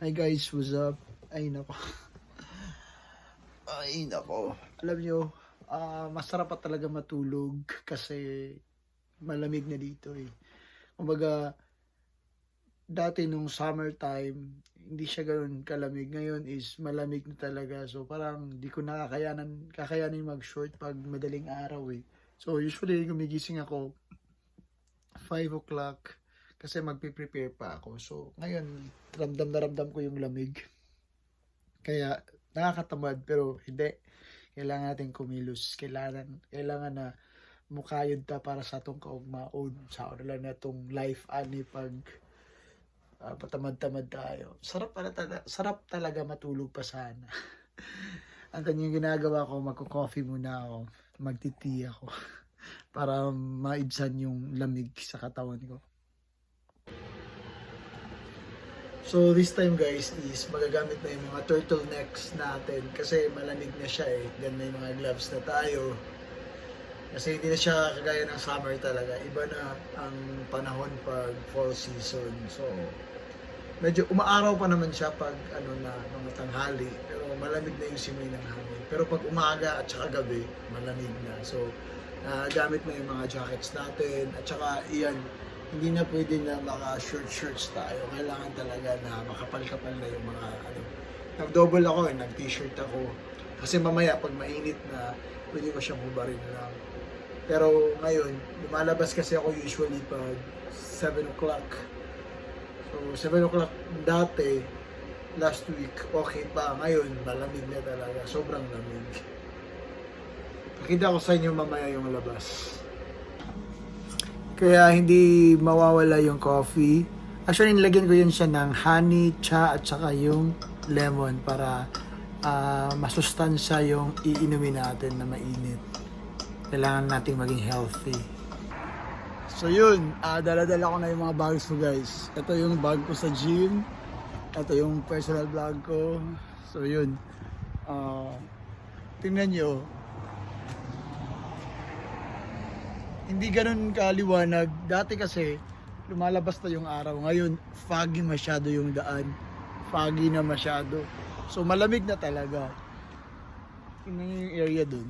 Hi guys, what's up? Ay nako. Ay nako. Alam nyo, ah, masarap pa talaga matulog kasi malamig na dito eh. Kumbaga, dati nung summertime, hindi siya ganoon kalamig. Ngayon is malamig na talaga. So parang di ko nakakayanan, kakayanin mag-short pag madaling araw eh. So usually gumigising ako 5 o'clock kasi magpe-prepare pa ako. So, ngayon, ramdam na ramdam ko yung lamig. Kaya, nakakatamad, pero hindi. Kailangan natin kumilos. Kailangan, kailangan na mukayod ta para sa atong kaugmaon. Sa oras lang na itong life ani pag ah, patamad-tamad tayo. Sarap, pala talaga, sarap talaga matulog pa sana. Ang kanyang ginagawa ko, magko-coffee muna ako. Magtiti ako. para maibsan yung lamig sa katawan ko. So this time guys is magagamit na yung mga turtlenecks natin kasi malamig na siya eh. Then may mga gloves na tayo. Kasi hindi na siya kagaya ng summer talaga. Iba na ang panahon pag fall season. So medyo umaaraw pa naman siya pag ano na mga tanghali. Pero malamig na yung simoy ng hangin. Pero pag umaga at saka gabi, malamig na. So ah, gamit na yung mga jackets natin. At saka iyan, hindi na pwede na maka short shirts tayo. Kailangan talaga na makapal-kapal na yung mga ano. Nag-double ako eh, nag-t-shirt ako. Kasi mamaya pag mainit na, pwede ko siyang hubarin lang. Pero ngayon, lumalabas kasi ako usually pag 7 o'clock. So 7 o'clock dati, last week, okay pa. Ngayon, malamig na talaga. Sobrang lamig. Pakita ko sa inyo mamaya yung labas. Kaya hindi mawawala yung coffee. Actually, nilagyan ko yun siya ng honey, cha, at saka yung lemon para ah, masustansya yung iinumin natin na mainit. Kailangan nating maging healthy. So yun, ah dala-dala ko na yung mga bags ko guys. Ito yung bag ko sa gym. Ito yung personal vlog ko. So yun, ah tingnan nyo, hindi ganun kaliwanag. Dati kasi, lumalabas na yung araw. Ngayon, foggy masyado yung daan. Foggy na masyado. So, malamig na talaga. Tingnan nyo yung area dun.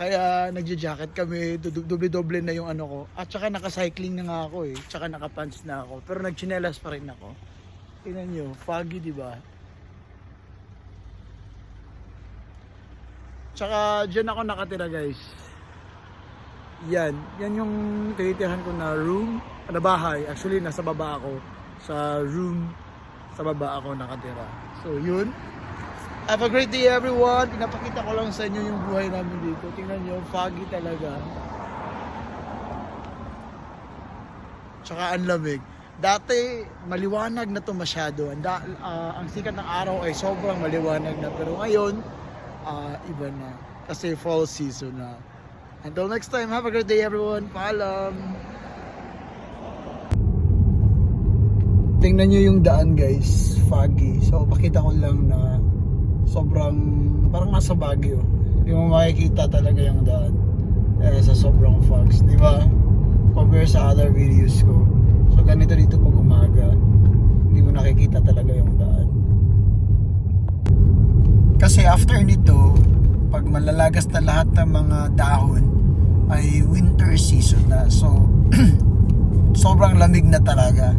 Kaya nagja-jacket kami, du- doble-doble na yung ano ko. At saka naka-cycling na nga ako eh. Tsaka naka-pants na ako. Pero nagchinelas pa rin ako. Tingnan nyo, foggy di ba? Tsaka dyan ako nakatira guys. Yan, yan yung tinitirahan ko na room, na bahay. Actually, nasa baba ako. Sa room, sa baba ako nakatira. So, yun. Have a great day everyone. Pinapakita ko lang sa inyo yung buhay namin dito. Tingnan nyo, foggy talaga. Tsaka ang lamig. Dati, maliwanag na to masyado. Ang, ah, ang sikat ng araw ay sobrang maliwanag na. Pero ngayon, ah, iba na. Kasi fall season na. Until next time, have a great day everyone. Paalam! Tingnan nyo yung daan guys, foggy. So pakita ko lang na sobrang, parang nasa Baguio. Hindi mo makikita talaga yung daan. Eh, sa sobrang fogs, di ba? Compare sa other videos ko. So ganito dito pag umaga, hindi mo nakikita talaga yung daan. Kasi after nito, pag malalagas na lahat ng mga dahon, ay winter season na. So, sobrang lamig na talaga.